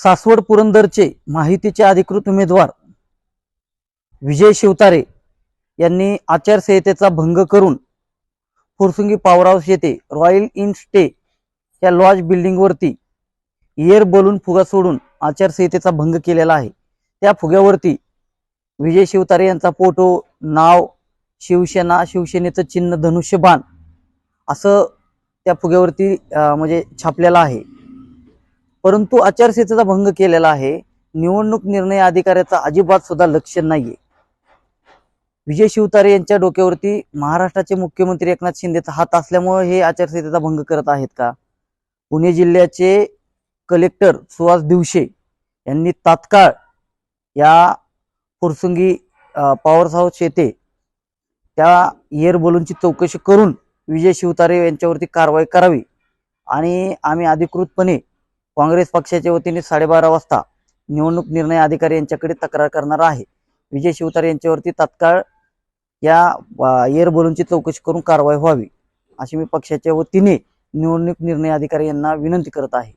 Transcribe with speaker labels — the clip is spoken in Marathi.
Speaker 1: सासवड पुरंदरचे माहितीचे अधिकृत उमेदवार विजय शिवतारे यांनी आचारसंहितेचा भंग करून फुरसुंगी पॉवर हाऊस येथे रॉयल इन स्टे या लॉज बिल्डिंगवरती एअर बलून फुगा सोडून आचारसंहितेचा भंग केलेला आहे. त्या फुग्यावरती विजय शिवतारे यांचा फोटो नाव शिवसेना शिवसेनेचं चिन्ह धनुष्यबाण असं त्या फुग्यावरती म्हणजे छापलेलं आहे. परंतु आचारसंहितेचा भंग केलेला आहे. निवडणूक निर्णय अधिकाऱ्याचा अजिबात सुद्धा लक्ष नाहीये. विजय शिवतारे यांच्या डोक्यावरती महाराष्ट्राचे मुख्यमंत्री एकनाथ शिंदेचा हात असल्यामुळे हे आचारसंहितेचा भंग करत आहेत का? पुणे जिल्ह्याचे कलेक्टर सुहास दिवशे यांनी तात्काळ या फुरसुंगी पॉवर हाऊस येथे त्या एअर बलूनची चौकशी करून विजय शिवतारे यांच्यावरती कारवाई करावी. आणि आम्ही अधिकृतपणे काँग्रेस पक्षाच्या वतीने साडेबारा वाजता निवडणूक निर्णय अधिकारी यांच्याकडे तक्रार करणार आहे. विजय शिवतार यांच्यावरती तात्काळ या एअर बलूनची चौकशी करून कारवाई व्हावी अशी मी पक्षाच्या वतीने निवडणूक निर्णय अधिकारी यांना विनंती करत आहे.